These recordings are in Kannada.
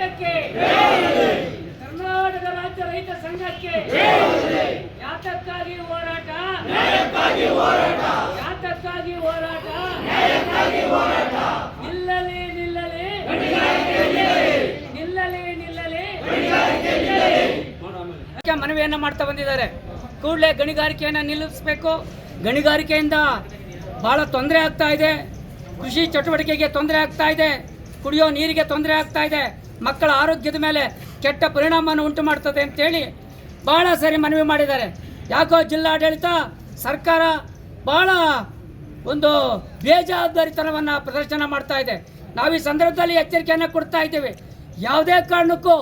ಸಂಘಕ್ಕೆ. ಕರ್ನಾಟಕ ರಾಜ್ಯ ರೈತ ಸಂಘಕ್ಕೆ. ಯಾತಕ್ಕಾಗಿ ಹೋರಾಟ. ಯಾತಕ್ಕಾಗಿ ಹೋರಾಟ. ನಿಲ್ಲಲಿ ನಿಲ್ಲಲಿ. ನಿಲ್ಲಲಿ ನಿಲ್ಲಲಿ. ಅದಕ್ಕೆ ಮನವಿಯನ್ನ ಮಾಡ್ತಾ ಬಂದಿದ್ದಾರೆ. ಕೂಡಲೇ ಗಣಿಗಾರಿಕೆಯನ್ನು ನಿಲ್ಲಿಸಬೇಕು. ಗಣಿಗಾರಿಕೆಯಿಂದ ಬಹಳ ತೊಂದರೆ ಆಗ್ತಾ ಇದೆ. ಕೃಷಿ ಚಟುವಟಿಕೆಗೆ ತೊಂದರೆ ಆಗ್ತಾ ಇದೆ. ಕುಡಿಯೋ ನೀರಿಗೆ ತೊಂದರೆ ಆಗ್ತಾ ಇದೆ. ಮಕ್ಕಳ ಆರೋಗ್ಯದ ಮೇಲೆ ಕೆಟ್ಟ ಪರಿಣಾಮವನ್ನು ಉಂಟು ಮಾಡ್ತದೆ ಅಂತೇಳಿ ಭಾಳ ಸರಿ ಮನವಿ ಮಾಡಿದ್ದಾರೆ. ಯಾಕೋ ಜಿಲ್ಲಾಡಳಿತ ಸರ್ಕಾರ ಭಾಳ ಒಂದು ಬೇಜವಾಬ್ದಾರಿತನವನ್ನು ಪ್ರದರ್ಶನ ಮಾಡ್ತಾ ಇದೆ. ನಾವು ಈ ಸಂದರ್ಭದಲ್ಲಿ ಎಚ್ಚರಿಕೆಯನ್ನು ಕೊಡ್ತಾ ಇದ್ದೇವೆ. ಯಾವುದೇ ಕಾರಣಕ್ಕೂ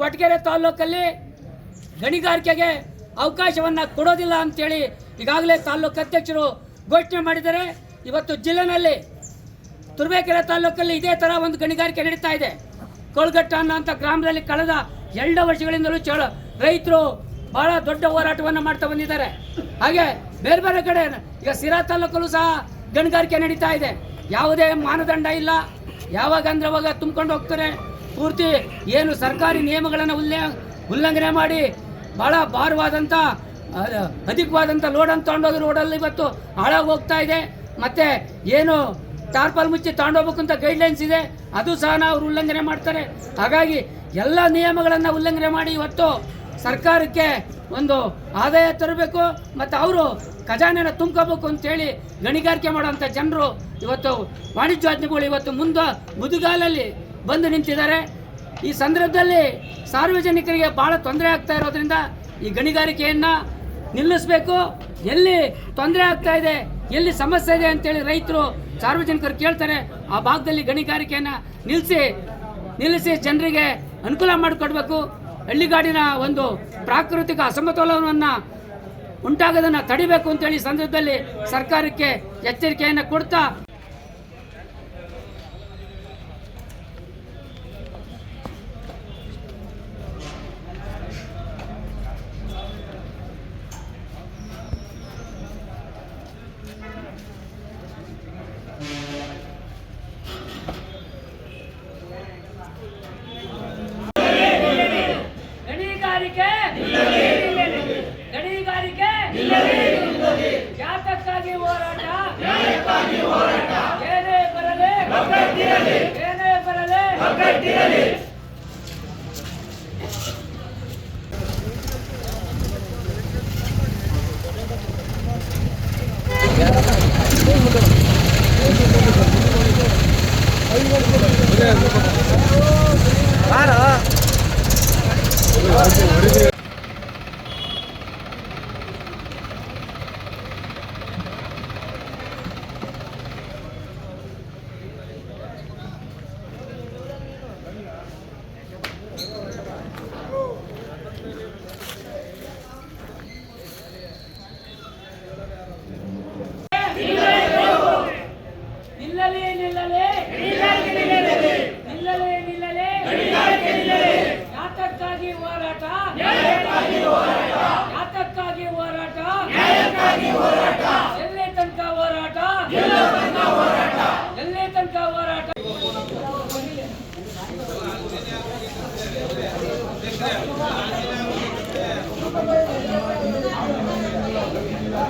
ಕೊಟ್ಗೆರೆ ತಾಲ್ಲೂಕಲ್ಲಿ ಗಣಿಗಾರಿಕೆಗೆ ಅವಕಾಶವನ್ನು ಕೊಡೋದಿಲ್ಲ ಅಂತೇಳಿ ಈಗಾಗಲೇ ತಾಲೂಕು ಅಧ್ಯಕ್ಷರು ಘೋಷಣೆ ಮಾಡಿದ್ದಾರೆ. ಇವತ್ತು ಜಿಲ್ಲೆನಲ್ಲಿ ತುರ್ಬೇಕೆರೆ ತಾಲೂಕಲ್ಲಿ ಇದೇ ಥರ ಒಂದು ಗಣಿಗಾರಿಕೆ ನಡೀತಾ ಇದೆ. ಕೊಳ್ಗಟ್ಟ ಅನ್ನೋಂಥ ಗ್ರಾಮದಲ್ಲಿ ಕಳೆದ ಎರಡು ವರ್ಷಗಳಿಂದಲೂ ಚಳ ರೈತರು ಬಹಳ ದೊಡ್ಡ ಹೋರಾಟವನ್ನು ಮಾಡ್ತಾ ಬಂದಿದ್ದಾರೆ. ಹಾಗೆ ಬೇರೆ ಬೇರೆ ಕಡೆ ಈಗ ಸಿರಾ ತಾಲೂಕಲ್ಲೂ ಸಹ ಗಣಿಗಾರಿಕೆ ನಡೀತಾ ಇದೆ. ಯಾವುದೇ ಮಾನದಂಡ ಇಲ್ಲ. ಯಾವಾಗ ಅಂದ್ರೆ ಅವಾಗ ತುಂಬಿಕೊಂಡು ಹೋಗ್ತಾರೆ. ಪೂರ್ತಿ ಏನು ಸರ್ಕಾರಿ ನಿಯಮಗಳನ್ನು ಉಲ್ಲ ಉಲ್ಲಂಘನೆ ಮಾಡಿ ಬಹಳ ಭಾರವಾದಂಥ ಅಧಿಕವಾದಂಥ ಲೋಡನ್ನು ತಗೊಂಡೋಗಿ ರೋಡಲ್ಲಿ ಇವತ್ತು ಹಾಳಾಗಿ ಹೋಗ್ತಾ ಇದೆ. ಮತ್ತು ಏನು ಟಾರ್ಪಲ್ ಮುಚ್ಚಿ ತಗೊಂಡೋಗ್ಬೇಕು ಅಂತ ಗೈಡ್ಲೈನ್ಸ್ ಇದೆ, ಅದು ಸಹ ಅವ್ರು ಉಲ್ಲಂಘನೆ ಮಾಡ್ತಾರೆ. ಹಾಗಾಗಿ ಎಲ್ಲ ನಿಯಮಗಳನ್ನು ಉಲ್ಲಂಘನೆ ಮಾಡಿ ಇವತ್ತು ಸರ್ಕಾರಕ್ಕೆ ಒಂದು ಆದಾಯ ತರಬೇಕು ಮತ್ತು ಅವರು ಖಜಾನೆನ ತುಂಬ್ಕೋಬೇಕು ಅಂತೇಳಿ ಗಣಿಗಾರಿಕೆ ಮಾಡೋಂಥ ಜನರು ಇವತ್ತು ವಾಣಿಜ್ಯೋದ್ಯಮಿಗಳು ಇವತ್ತು ಮುಂದೆ ಮುದುಗಾಲಲ್ಲಿ ಬಂದು ನಿಂತಿದ್ದಾರೆ. ಈ ಸಂದರ್ಭದಲ್ಲಿ ಸಾರ್ವಜನಿಕರಿಗೆ ಭಾಳ ತೊಂದರೆ ಆಗ್ತಾ ಇರೋದ್ರಿಂದ ಈ ಗಣಿಗಾರಿಕೆಯನ್ನು ನಿಲ್ಲಿಸಬೇಕು. ಎಲ್ಲಿ ತೊಂದರೆ ಆಗ್ತಾ ಇದೆ, ಎಲ್ಲಿ ಸಮಸ್ಯೆ ಇದೆ ಅಂತೇಳಿ ರೈತರು ಸಾರ್ವಜನಿಕರು ಕೇಳ್ತಾರೆ. ಆ ಭಾಗದಲ್ಲಿ ಗಣಿಗಾರಿಕೆಯನ್ನು ನಿಲ್ಲಿಸಿ ನಿಲ್ಲಿಸಿ ಜನರಿಗೆ ಅನುಕೂಲ ಮಾಡಿಕೊಡ್ಬೇಕು. ಹಳ್ಳಿಗಾಡಿನ ಒಂದು ಪ್ರಾಕೃತಿಕ ಅಸಮತೋಲನವನ್ನು ಉಂಟಾಗೋದನ್ನು ತಡಿಬೇಕು ಅಂತೇಳಿ ಸಂದರ್ಭದಲ್ಲಿ ಸರ್ಕಾರಕ್ಕೆ ಎಚ್ಚರಿಕೆಯನ್ನು ಕೊಡ್ತಾ ಜಾತಕ್ಕಾಗಿ ಹೋರಾಟ ಏನೇ ಬರಲಿ ಏನೇ ಬರಲಿ ನಿಲ್ಲಲಿ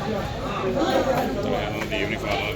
యూనిఫామ్ యూనిఫామ్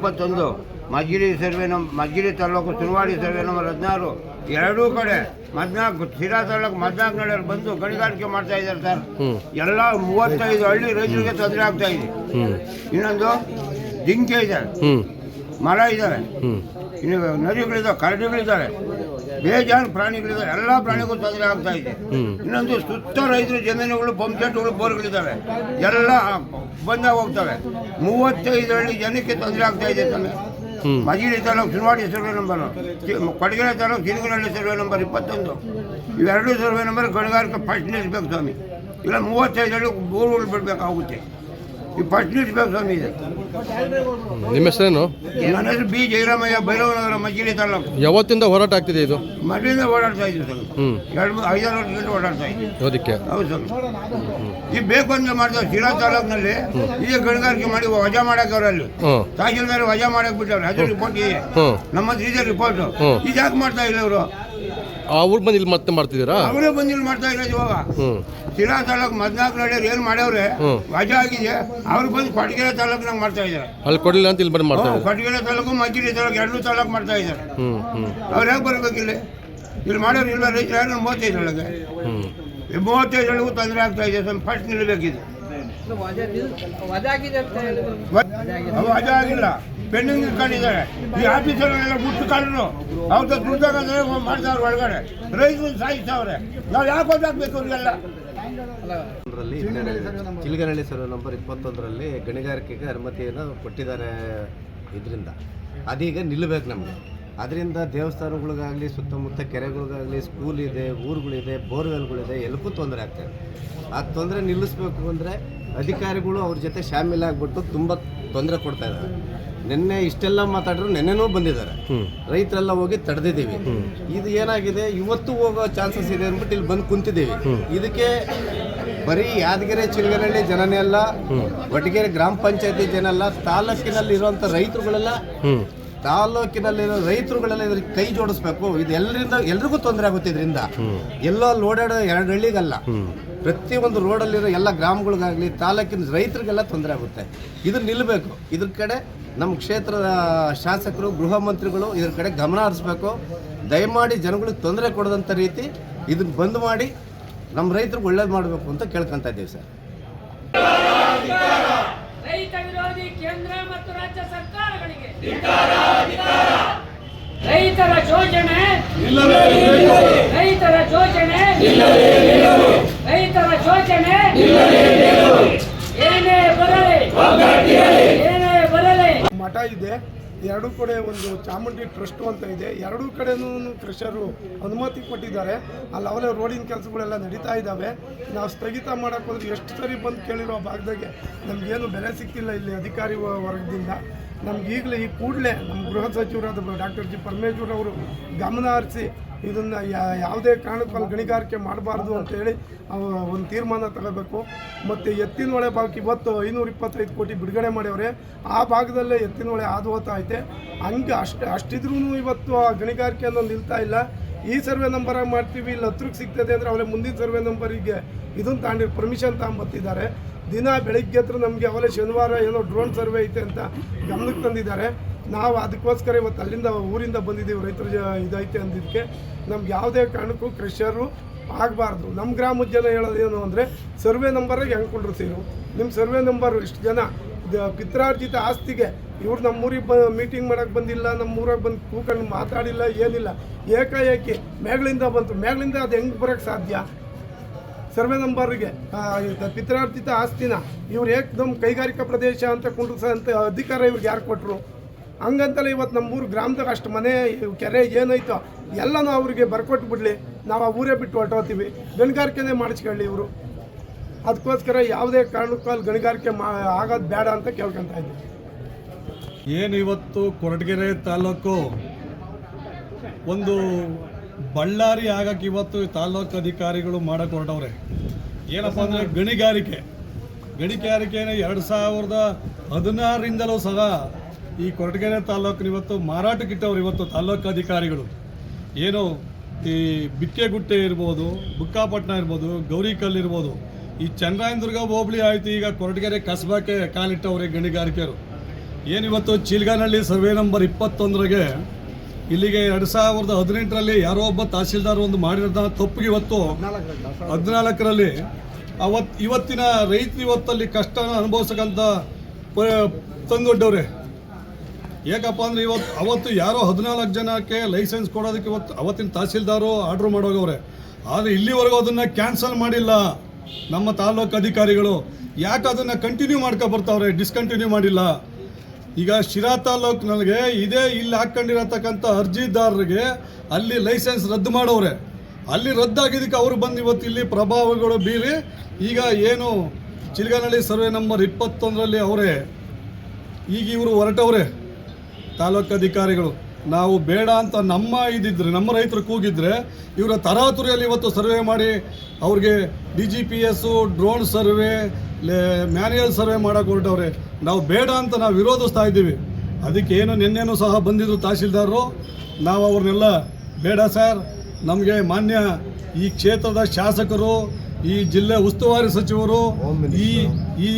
ಇಪ್ಪತ್ತೊಂದು ಮಜ್ಜಿರಿ ಸರ್ವೆ ನಂ ಮಜ್ಜಿರಿ ತಾಲೂಕು ಸುರವಾಡಿ ಸರ್ವೆ ನಂಬರ್ ಹದಿನಾರು ಎರಡೂ ಕಡೆ ಮದ್ನಾಲ್ಕು ಶಿರಾ ತಾಲೂಕು ಮದ್ನಾಲ್ಕು ನಡೆಯಲು ಬಂದು ಗಣಿಗಾರಿಕೆ ಮಾಡ್ತಾ ಇದ್ದಾರೆ ಸರ್. ಎಲ್ಲ ಮೂವತ್ತೈದು ಹಳ್ಳಿ ರೈತರಿಗೆ ತೊಂದರೆ ಆಗ್ತಾ ಇದೆ. ಇನ್ನೊಂದು ಜಿಂಕೆ ಇದೆ. ಮರ ಇದ್ದಾವೆ ಇನ್ನು ನದಿಗಳಿದ್ದಾವೆ ಕರಡಿಗಳಿದ್ದಾವೆ ಬೇಜಾನ್ ಪ್ರಾಣಿಗಳಿದೆ ಎಲ್ಲ ಪ್ರಾಣಿಗೂ ತೊಂದರೆ ಆಗ್ತಾ ಇದೆ. ಇನ್ನೊಂದು ಸುತ್ತ ರೈತರ ಜಮೀನುಗಳು ಪಂಪ್ ಸೆಟ್ಗಳು ಬೋರ್ಗಳಿದ್ದಾವೆ ಎಲ್ಲ ಬಂದಾಗ ಹೋಗ್ತವೆ. ಮೂವತ್ತೈದು ಹಳ್ಳಿ ಜನಕ್ಕೆ ತೊಂದರೆ ಆಗ್ತಾ ಇದೆ ತಾನೆ ಮಜಿಲಿ ತಾಲೂಕು ಸುನವಾಡಿ ಸರ್ವೆ ನಂಬರ್ ಕೊಡಗೆರೆ ತಾಲೂಕು ಚಿಲಕನಹಳ್ಳಿ ಸರ್ವೆ ನಂಬರ್ ಇಪ್ಪತ್ತೊಂದು. ಇವೆರಡು ಸರ್ವೆ ನಂಬರ್ ಗಣಿಗಾರಿಕೆ ಫಸ್ಟ್ ನಿಲ್ಲಿಸ್ಬೇಕು ಸ್ವಾಮಿ. ಇಲ್ಲ ಮೂವತ್ತೈದರಲ್ಲಿ ಬೋರ್ಗಳು ಬಿಡಬೇಕಾಗುತ್ತೆ. ಈ ಫಸ್ಟ್ ಸ್ವಾಮಿ ಇದೆ. ನಿಮ್ಮ ಹೆಸರೇನು? ನನ್ನ ಹೆಸರು ಬಿ. ಜಯರಾಮಯ್ಯ ಭೈರವನಗರ ಮಜಿಲಿ ತಾಲೂಕು. ಯಾವತ್ತಿಂದ ಹೋರಾಟ ಆಗ್ತಿದೆ ಇದು? ಮೊದಲಿಂದ ಓಡಾಡ್ತಾ ಇದ್ದೀವಿ ಸರ್ ಎರಡು ಮೂರು ಐದಾರು ವರ್ಷದಿಂದ ಓಡಾಡ್ತಾ ಇದ್ದೀವಿ. ಅದಕ್ಕೆ ಹೌದು ಸರ್ ಈಗ ಬೇಕು ಅಂತ ಮಾಡ್ತಾರೆ ಶಿರಾ ತಾಲೂಕಿನಲ್ಲಿ ಈಗ ಗಣಿಗಾರಿಕೆ ಮಾಡಿ ವಜಾ ಮಾಡಕ್ಕೆ ಅವರಲ್ಲಿ. ಹ್ಞೂ ತಹಶೀಲ್ದಾರ್ ವಜಾ ಮಾಡಕ್ ಬಿಟ್ಟವ್ರೆ. ಅದು ರಿಪೋರ್ಟ್ ಇದೆ. ನಮ್ಮ ಹತ್ರ ಇದೆ ರಿಪೋರ್ಟ್ ಇದು ಯಾಕೆ ಮಾಡ್ತಾ ಇಲ್ಲ ಇವರು? ಆ ಬಂದಿಲ್ ಬಂದು ಇಲ್ಲಿ ಮತ್ತೆ ಮಾಡ್ತಿದ್ದೀರಾ? ಅವರೇ ಬಂದಿಲ್ಲ ಮಾಡ್ತಾ ಇರೋದು ಇವಾಗ. ಹ್ಞೂ ಶಿರಾ ತಾಲೂಕು ಮದ್ನಾಲ್ಕು ನಡೆಯೋರು ಏನು ಮಾಡ್ಯವ್ರೆ. ವಜಾ ಆಗಿದೆ. ಅವ್ರು ಬಂದು ಕೊಡಗೆರೆ ನಂಗೆ ಮಾಡ್ತಾ ಇದ್ದಾರೆ ಅಲ್ಲಿ ಕೊಡಲಿಲ್ಲ ಅಂತ ಇಲ್ಲಿ ಬಂದು ಮಾಡ್ತಾ ಇದ್ದಾರೆ. ಕೊಡಗೆರೆ ತಾಲೂಕು ಮಜ್ಜಿಗೆ ತಾಲೂಕು ಎರಡೂ ತಾಲೂಕು ಮಾಡ್ತಾ ಇದ್ದಾರೆ ಹ್ಞೂ ಹ್ಞೂ ಅವ್ರು ಹೇಗೆ ಬರ್ಬೇಕಿಲ್ಲ ಇಲ್ಲಿ? ಮಾಡೋರು ಇಲ್ಲ ರೈತರು? ಯಾರು ಮೂವತ್ತೈದರೊಳಗೆ ಹ್ಞೂ ಈ ಮೂವತ್ತೈದರೊಳಗೂ ತೊಂದರೆ ಆಗ್ತಾ ಇದೆ ಸ್ವಲ್ಪ ಫಸ್ಟ್ ನಿಲ್ಲಬೇಕಿದೆ ಅವು ವಜಾ ಆಗಿಲ್ಲ. ಪೆಂಡಿಂಗ್ ಇಟ್ಕೊಂಡಿದ್ದಾರೆ. ಈ ಆಫೀಸರ್ ಮುಟ್ಟು ಕಾಣರು ಅವ್ರದ್ದು ದುಡ್ಡು ತಗೊಂಡ್ರೆ ಮಾಡ್ತಾವ್ರೆ ಒಳಗಡೆ. ರೈತರು ಸಾಯಿಸ್ತಾವ್ರೆ. ನಾವು ಯಾಕೆ ಗೊತ್ತಾಗ್ಬೇಕು ಅವ್ರಿಗೆಲ್ಲ? ಚಿಲ್ಗನಹಳ್ಳಿ ಸರ್ವೆ ನಂಬರ್ ಇಪ್ಪತ್ತೊಂದರಲ್ಲಿ ಗಣಿಗಾರಿಕೆಗೆ ಅನುಮತಿಯನ್ನು ಕೊಟ್ಟಿದ್ದಾರೆ ಇದರಿಂದ. ಅದೀಗ ನಿಲ್ಲಬೇಕು ನಮಗೆ. ಅದರಿಂದ ದೇವಸ್ಥಾನಗಳಿಗಾಗಲಿ ಸುತ್ತಮುತ್ತ ಕೆರೆಗಳಿಗಾಗಲಿ ಸ್ಕೂಲ್ ಇದೆ ಊರುಗಳಿದೆ ಬೋರ್ವೆಲ್ಗಳಿದೆ ಎಲ್ಲಕ್ಕೂ ತೊಂದರೆ ಆಗ್ತಾಯಿದೆ ಆ ತೊಂದರೆ ನಿಲ್ಲಿಸ್ಬೇಕು ಅಂದರೆ ಅಧಿಕಾರಿಗಳು ಅವ್ರ ಜೊತೆ ಶಾಮೀಲಾಗ್ಬಿಟ್ಟು ತುಂಬ ತೊಂದರೆ ಕೊಡ್ತಾ ಇದ್ದಾರೆ. ನಿನ್ನೆ ಇಷ್ಟೆಲ್ಲ ಮಾತಾಡಿದ್ರು ನಿನ್ನೆನೂ ಬಂದಿದ್ದಾರೆ. ರೈತರೆಲ್ಲ ಹೋಗಿ ತಡೆದಿದ್ದೀವಿ. ಇದು ಏನಾಗಿದೆ ಇವತ್ತು ಹೋಗೋ ಚಾನ್ಸಸ್ ಇದೆ ಅಂದ್ಬಿಟ್ಟು ಇಲ್ಲಿ ಬಂದು ಕುಂತಿದ್ದೀವಿ. ಇದಕ್ಕೆ ಬರೀ ಯಾದಗಿರಿ ಚಿಲಗನಹಳ್ಳಿ ಜನನೇ ಅಲ್ಲ ಒಟ್ಟಿಗೆರೆ ಗ್ರಾಮ ಪಂಚಾಯತಿ ಜನ ಅಲ್ಲ ತಾಲೂಕಿನಲ್ಲಿ ಇರುವಂತ ರೈತರುಗಳೆಲ್ಲ ತಾಲೂಕಿನಲ್ಲಿರೋ ರೈತರುಗಳೆಲ್ಲ ಇದ್ರಿಗೆ ಕೈ ಜೋಡಿಸ್ಬೇಕು. ಇದು ಎಲ್ಲರಿಂದ ಎಲ್ರಿಗೂ ತೊಂದರೆ ಆಗುತ್ತೆ ಇದರಿಂದ. ಎಲ್ಲೋ ಅಲ್ಲಿ ಓಡಾಡೋ ಎರಡು ಹಳ್ಳಿಗಲ್ಲ. ಪ್ರತಿಯೊಂದು ರೋಡಲ್ಲಿರೋ ಎಲ್ಲ ಗ್ರಾಮಗಳಿಗಾಗಲಿ ತಾಲೂಕಿನ ರೈತರಿಗೆಲ್ಲ ತೊಂದರೆ ಆಗುತ್ತೆ. ಇದು ನಿಲ್ಲಬೇಕು ಇದ್ರ ಕಡೆ ನಮ್ಮ ಕ್ಷೇತ್ರದ ಶಾಸಕರು ಗೃಹ ಮಂತ್ರಿಗಳು ಇದ್ರ ಕಡೆ ಗಮನ ಹರಿಸ್ಬೇಕು. ದಯಮಾಡಿ ಜನಗಳಿಗೆ ತೊಂದರೆ ಕೊಡದಂಥ ರೀತಿ ಇದನ್ನ ಬಂದ್ ಮಾಡಿ ನಮ್ಮ ರೈತರಿಗೆ ಒಳ್ಳೇದು ಮಾಡಬೇಕು ಅಂತ ಕೇಳ್ಕೊತಾ ಇದ್ದೀವಿ ಸರ್. ರೈತ ವಿರೋಧಿ ಕೇಂದ್ರ ಮತ್ತು ರಾಜ್ಯ ಸರ್ಕಾರಗಳಿಗೆ ರೈತರ ಶೋಷಣೆ ರೈತರ ಶೋಷಣೆ ರೈತರ ಶೋಷಣೆ ಏನೇ ಬರಲಿ ಏನೇ ಬರಲಿ. ಮಠ ಇದೆ ಎರಡೂ ಕಡೆ ಒಂದು ಚಾಮುಂಡಿ ಟ್ರಸ್ಟ್ ಅಂತ ಇದೆ. ಎರಡೂ ಕಡೆನೂ ಕೃಷರು ಅನುಮತಿ ಕೊಟ್ಟಿದ್ದಾರೆ. ಅಲ್ಲಿ ಅವಲೇ ರೋಡಿನ ಕೆಲಸಗಳೆಲ್ಲ ನಡೀತಾ ಇದ್ದಾವೆ. ನಾವು ಸ್ಥಗಿತ ಮಾಡೋಕ್ಕೋದ್ರೆ ಎಷ್ಟು ಸರಿ ಬಂದು ಕೇಳಿರೋ ಭಾಗದಾಗೆ ನಮಗೇನು ಬೆಲೆ ಸಿಕ್ತಿಲ್ಲ ಇಲ್ಲಿ ಅಧಿಕಾರಿ ವರ್ಗದಿಂದ. ನಮ್ಗೆ ಈಗಲೇ ಈ ಕೂಡಲೇ ನಮ್ಮ ಗೃಹ ಸಚಿವರಾದ ಡಾಕ್ಟರ್ ಜಿ ಪರಮೇಶ್ವರ್ ಅವರು ಗಮನ ಹರಿಸಿ ಇದನ್ನು ಯಾವುದೇ ಕಾರಣಕ್ಕೂ ಗಣಿಗಾರಿಕೆ ಮಾಡಬಾರ್ದು ಅಂತೇಳಿ ಒಂದು ತೀರ್ಮಾನ ತಗೋಬೇಕು. ಮತ್ತು ಎತ್ತಿನ ಹೊಳೆ ಭಾಗಕ್ಕೆ ಇವತ್ತು ಐನೂರ ಇಪ್ಪತ್ತೈದು ಕೋಟಿ ಬಿಡುಗಡೆ ಮಾಡ್ಯವ್ರೆ. ಆ ಭಾಗದಲ್ಲೇ ಎತ್ತಿನ ಹೊಳೆ ಹೋಗ್ತಾ ಐತೆ. ಹಂಗೆ ಅಷ್ಟು ಅಷ್ಟಿದ್ರೂ ಇವತ್ತು ಆ ಗಣಿಗಾರಿಕೆ ಅನ್ನೋದು ನಿಲ್ತಾ ಇಲ್ಲ. ಈ ಸರ್ವೆ ನಂಬರಾಗಿ ಮಾಡ್ತೀವಿ ಇಲ್ಲಿ ಹತ್ರಕ್ಕೆ ಸಿಗ್ತದೆ ಅಂದರೆ ಅವರೇ ಮುಂದಿನ ಸರ್ವೆ ನಂಬರಿಗೆ ಇದನ್ನು ತಗೊಂಡಿರೋ ಪರ್ಮಿಷನ್ ತಗೊಂಬತ್ತಿದ್ದಾರೆ. ದಿನ ಬೆಳಿಗ್ಗೆ ಹತ್ರ ನಮಗೆ ಅವಲೇ ಶನಿವಾರ ಏನೋ ಡ್ರೋನ್ ಸರ್ವೆ ಐತೆ ಅಂತ ಗಮನಕ್ಕೆ ತಂದಿದ್ದಾರೆ. ನಾವು ಅದಕ್ಕೋಸ್ಕರ ಇವತ್ತು ಅಲ್ಲಿಂದ ಊರಿಂದ ಬಂದಿದ್ದೀವಿ, ರೈತರ ಜ- ಇದೈತೆ ಅಂದಿದ್ದಕ್ಕೆ. ನಮ್ಗೆ ಯಾವುದೇ ಕಾರಣಕ್ಕೂ ಕ್ರೆಷರು ಆಗಬಾರ್ದು. ನಮ್ಮ ಗ್ರಾಮದ ಜನ ಹೇಳೋದೇನು ಅಂದರೆ ಸರ್ವೆ ನಂಬರಾಗಿ ಹೆಂಗೆ ಸೇರು? ನಿಮ್ಮ ಸರ್ವೆ ನಂಬರ್ ಇಷ್ಟು ಜನ. ಪಿತ್ರಾರ್ಜಿತ ಆಸ್ತಿಗೆ ಇವ್ರು ನಮ್ಮೂರಿಗೆ ಬ ಮೀಟಿಂಗ್ ಮಾಡೋಕ್ಕೆ ಬಂದಿಲ್ಲ, ನಮ್ಮೂರಾಗೆ ಬಂದು ಕೂಕೊಂಡು ಮಾತಾಡಿಲ್ಲ, ಏನಿಲ್ಲ. ಏಕಾಏಕಿ ಮೇಗಳಿಂದ ಬಂತು. ಮೇಗಳಿಂದ ಅದು ಹೆಂಗೆ ಬರೋಕ್ಕೆ ಸಾಧ್ಯ? ಸರ್ವೆ ನಂಬರ್ಗೆ ಪಿತ್ರಾರ್ಜಿತ ಆಸ್ತಿನ ಇವ್ರು ಏಕದಮ್ ಕೈಗಾರಿಕಾ ಪ್ರದೇಶ ಅಂತ ಅಂತ ಅಧಿಕಾರ ಇವ್ರಿಗೆ ಯಾರು ಕೊಟ್ಟರು ಹಂಗಂತಲೇ ಇವತ್ತು ನಮ್ಮೂರು ಗ್ರಾಮದಾಗ ಅಷ್ಟು ಮನೆ, ಕೆರೆ ಏನೈತೋ ಎಲ್ಲನೂ ಅವ್ರಿಗೆ ಬರ್ಕೊಟ್ಟು ಬಿಡಲಿ. ನಾವು ಆ ಊರೇ ಬಿಟ್ಟು ಹೊರಟೋತೀವಿ. ಗಣಿಗಾರಿಕೆನೇ ಮಾಡಿಸ್ಕೊಳ್ಳಿ ಇವರು. ಅದಕ್ಕೋಸ್ಕರ ಯಾವುದೇ ಕಾರಣಕ್ಕೂ ಅಲ್ಲಿ ಗಣಿಗಾರಿಕೆ ಮಾ, ಆಗೋದು ಬೇಡ ಅಂತ ಕೇಳ್ಕೊತಾ ಇದ್ದೀವಿ ಏನು ಇವತ್ತು ಕೊರಟಗೆರೆ ತಾಲೂಕು ಒಂದು ಬಳ್ಳಾರಿ ಆಗಕ್ಕೆ ಇವತ್ತು ತಾಲೂಕು ಅಧಿಕಾರಿಗಳು ಮಾಡಕ್ಕೆ ಹೊರಟವ್ರೆ ಏನಪ್ಪ ಅಂದರೆ ಗಣಿಗಾರಿಕೆ. ಗಣಿಗಾರಿಕೆನ ಎರಡು ಸಾವಿರದ ಹದಿನಾರರಿಂದಲೂ ಸಹ ಈ ಕೊರಟಗೆರೆ ತಾಲೂಕಿನ ಇವತ್ತು ಮಾರಾಟಕ್ಕಿಟ್ಟವ್ರು ಇವತ್ತು ತಾಲೂಕು ಅಧಿಕಾರಿಗಳು. ಏನು ಈ ಬಿಕ್ಕೆಗುಟ್ಟೆ ಇರ್ಬೋದು, ಬುಕ್ಕಾಪಟ್ಟಣ ಇರ್ಬೋದು ಗೌರಿಕಲ್ ಇರ್ಬೋದು, ಈ ಚಂದ್ರಾಯನದುರ್ಗ ಹೋಬಳಿ ಆಯಿತು, ಈಗ ಕೊರಟಗೆರೆ ಕಸ್ಬಾಕೆ ಕಾಲಿಟ್ಟವ್ರೆ ಗಣಿಗಾರಿಕೆಯರು. ಏನಿವತ್ತು ಚೀಲ್ಗಾನಹಳ್ಳಿ ಸರ್ವೆ ನಂಬರ್ ಇಪ್ಪತ್ತೊಂದರಿಗೆ ಇಲ್ಲಿಗೆ ಎರಡು ಸಾವಿರದ ಹದಿನೆಂಟರಲ್ಲಿ ಯಾರೋ ಒಬ್ಬ ತಹಸೀಲ್ದಾರ್ ಒಂದು ಮಾಡಿರೋದ ತಪ್ಪಿಗೆ ಇವತ್ತು ಹದಿನಾಲ್ಕರಲ್ಲಿ ಅವತ್ತು ಇವತ್ತಿನ ರೈತರು ಇವತ್ತಲ್ಲಿ ಕಷ್ಟನ ಅನುಭವಿಸಕ್ಕಂಥ ತಂದೊಡ್ಡವ್ರೆ ಏಕಪ್ಪ ಅಂದ್ರೆ ಇವತ್ತು ಅವತ್ತು ಯಾರೋ ಹದಿನಾಲ್ಕು ಜನಕ್ಕೆ ಲೈಸೆನ್ಸ್ ಕೊಡೋದಕ್ಕೆ ಇವತ್ತು ಅವತ್ತಿನ ತಹಸೀಲ್ದಾರು ಆರ್ಡರ್ ಮಾಡೋಗವ್ರೆ ಆದರೆ ಇಲ್ಲಿವರೆಗೂ ಅದನ್ನು ಕ್ಯಾನ್ಸಲ್ ಮಾಡಿಲ್ಲ ನಮ್ಮ ತಾಲೂಕು ಅಧಿಕಾರಿಗಳು. ಯಾಕೆ ಅದನ್ನು ಕಂಟಿನ್ಯೂ ಮಾಡ್ಕೊ ಬರ್ತಾವ್ರೆ ಡಿಸ್ಕಂಟಿನ್ಯೂ ಮಾಡಿಲ್ಲ. ಈಗ ಶಿರಾ ತಾಲೂಕಿನಲ್ಲಿಗೆ ಇದೇ ಇಲ್ಲಿ ಹಾಕ್ಕೊಂಡಿರತಕ್ಕಂಥ ಅರ್ಜಿದಾರರಿಗೆ ಅಲ್ಲಿ ಲೈಸೆನ್ಸ್ ರದ್ದು ಮಾಡೋರೆ ಅಲ್ಲಿ ರದ್ದಾಗಿದ್ದಕ್ಕೆ ಅವರು ಬಂದು ಇವತ್ತು ಇಲ್ಲಿ ಪ್ರಭಾವಗಳು ಬೀರಿ ಈಗ ಏನು ಚಿಲ್ಗನಹಳ್ಳಿ ಸರ್ವೆ ನಂಬರ್ ಇಪ್ಪತ್ತೊಂದರಲ್ಲಿ ಅವರೇ. ಈಗ ಇವರು ಹೊರಟವ್ರೆ ತಾಲೂಕು ಅಧಿಕಾರಿಗಳು. ನಾವು ಬೇಡ ಅಂತ ನಮ್ಮ ಇದಿದ್ರೆ ನಮ್ಮ ರೈತರು ಕೂಗಿದ್ರೆ ಇವರ ತರಾತುರಿಯಲ್ಲಿ ಇವತ್ತು ಸರ್ವೆ ಮಾಡಿ ಅವ್ರಿಗೆ D G P S drone survey manual survey ಮಾಡೋಕೆ ಹೊರಟವ್ರೆ. ನಾವು ಬೇಡ ಅಂತ ನಾವು ವಿರೋಧಿಸ್ತಾ ಇದ್ದೀವಿ. ಅದಕ್ಕೆ ಏನು ನಿನ್ನೆನೂ ಸಹ ಬಂದಿದ್ರು ತಹಸೀಲ್ದಾರರು ನಾವು ಅವ್ರನ್ನೆಲ್ಲ ಬೇಡ ಸರ್. ನಮಗೆ ಮಾನ್ಯ ಈ ಕ್ಷೇತ್ರದ ಶಾಸಕರು ಈ ಜಿಲ್ಲೆ ಉಸ್ತುವಾರಿ ಸಚಿವರು ಈ ಈ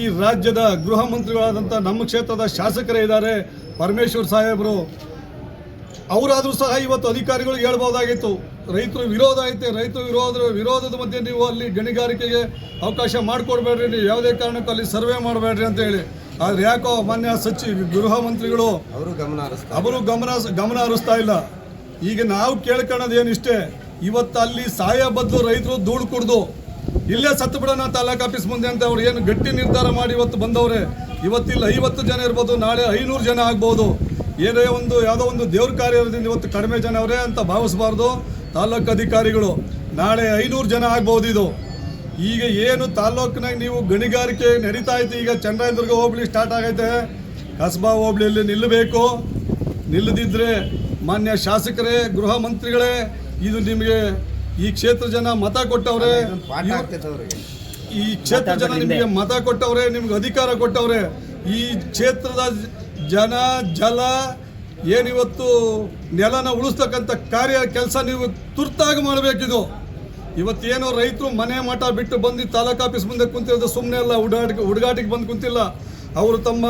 ಈ ರಾಜ್ಯದ ಗೃಹ ಮಂತ್ರಿಗಳಾದಂಥ ನಮ್ಮ ಕ್ಷೇತ್ರದ ಶಾಸಕರೇ ಇದ್ದಾರೆ. ಪರಮೇಶ್ವರ್ ಸಾಹೇಬರು ಅವರಾದರೂ ಸಹ ಇವತ್ತು ಅಧಿಕಾರಿಗಳು ಹೇಳ್ಬೋದಾಗಿತ್ತು. ರೈತರು ವಿರೋಧ ಐತೆ ರೈತರು ವಿರೋಧ ವಿರೋಧದ ಮಧ್ಯೆ ನೀವು ಅಲ್ಲಿ ಗಣಿಗಾರಿಕೆಗೆ ಅವಕಾಶ ಮಾಡಿಕೊಡ್ಬೇಡ್ರಿ ನೀವು ಯಾವುದೇ ಕಾರಣಕ್ಕೂ ಅಲ್ಲಿ ಸರ್ವೆ ಮಾಡಬೇಡ್ರಿ ಅಂತ ಹೇಳಿ. ಆದರೆ ಯಾಕೋ ಮಾನ್ಯ ಸಚಿವ ಗೃಹ ಮಂತ್ರಿಗಳು ಅವರು ಗಮನ ಹರಿಸ್ತಾರೆ ಅವರು ಗಮನ ಗಮನ ಹರಿಸ್ತಾ ಇಲ್ಲ. ಈಗ ನಾವು ಕೇಳ್ಕೊಳ್ಳೋದು ಏನಿಷ್ಟೇ ಇವತ್ತು ಅಲ್ಲಿ ಸಾಯ ಬದಲು ರೈತರು ಧೂಳು ಕುಡ್ದು ಇಲ್ಲೇ ಸತ್ತು ಬಿಡೋಣ ತಾಲೂಕು ಆಫೀಸ್ ಮುಂದೆ ಅಂತ ಅವ್ರು ಏನು ಗಟ್ಟಿ ನಿರ್ಧಾರ ಮಾಡಿ ಇವತ್ತು ಬಂದವ್ರೆ. ಇವತ್ತಿಲ್ಲ, ಐವತ್ತು ಜನ ಇರ್ಬೋದು, ನಾಳೆ ಐನೂರು ಜನ ಆಗ್ಬೋದು. ಏನೇ ಒಂದು, ಯಾವುದೋ ಒಂದು ದೇವ್ರ ಕಾರ್ಯದಿಂದ ಇವತ್ತು ಕಡಿಮೆ ಜನ ಅವರೇ ಅಂತ ಭಾವಿಸಬಾರ್ದು. ತಾಲೂಕು ಅಧಿಕಾರಿಗಳು, ನಾಳೆ ಐನೂರು ಜನ ಆಗ್ಬೋದು ಇದು. ಈಗ ಏನು ತಾಲೂಕಿನಾಗ ನೀವು ಗಣಿಗಾರಿಕೆ ನಡೀತಾ ಐತೆ, ಈಗ ಚಂದ್ರಾಯದುರ್ಗ ಹೋಬಳಿ ಸ್ಟಾರ್ಟ್ ಆಗೈತೆ. ಕಸ್ಬಾ ಹೋಬಳಿಯಲ್ಲಿ ನಿಲ್ಲಬೇಕು. ನಿಲ್ಲದಿದ್ದರೆ ಮಾನ್ಯ ಶಾಸಕರೇ, ಗೃಹ ಮಂತ್ರಿಗಳೇ, ಇದು ನಿಮಗೆ ಈ ಕ್ಷೇತ್ರ ಜನ ಮತ ಕೊಟ್ಟವ್ರೆ. ಈ ಕ್ಷೇತ್ರ ಜನ ನಿಮಗೆ ಮತ ಕೊಟ್ಟವ್ರೆ ನಿಮ್ಗೆ ಅಧಿಕಾರ ಕೊಟ್ಟವ್ರೆ ಈ ಕ್ಷೇತ್ರದ ಜನ ಜಲ ಏನಿವತ್ತು ನೆಲನ ಉಳಿಸ್ತಕ್ಕಂಥ ಕಾರ್ಯ ಕೆಲಸ ನೀವು ತುರ್ತಾಗಿ ಮಾಡಬೇಕಿದು. ಇವತ್ತೇನೋ ರೈತರು ಮನೆ ಮಠ ಬಿಟ್ಟು ಬಂದು ತಾಲೂಕು ಆಫೀಸ್ ಮುಂದೆ ಕುಂತಿರೋದು ಸುಮ್ಮನೆ ಅಲ್ಲ ಹುಡುಗಾಟಿಗೆ ಹುಡುಗಾಟಿಗೆ ಬಂದು ಕುಂತಿಲ್ಲ. ಅವರು ತಮ್ಮ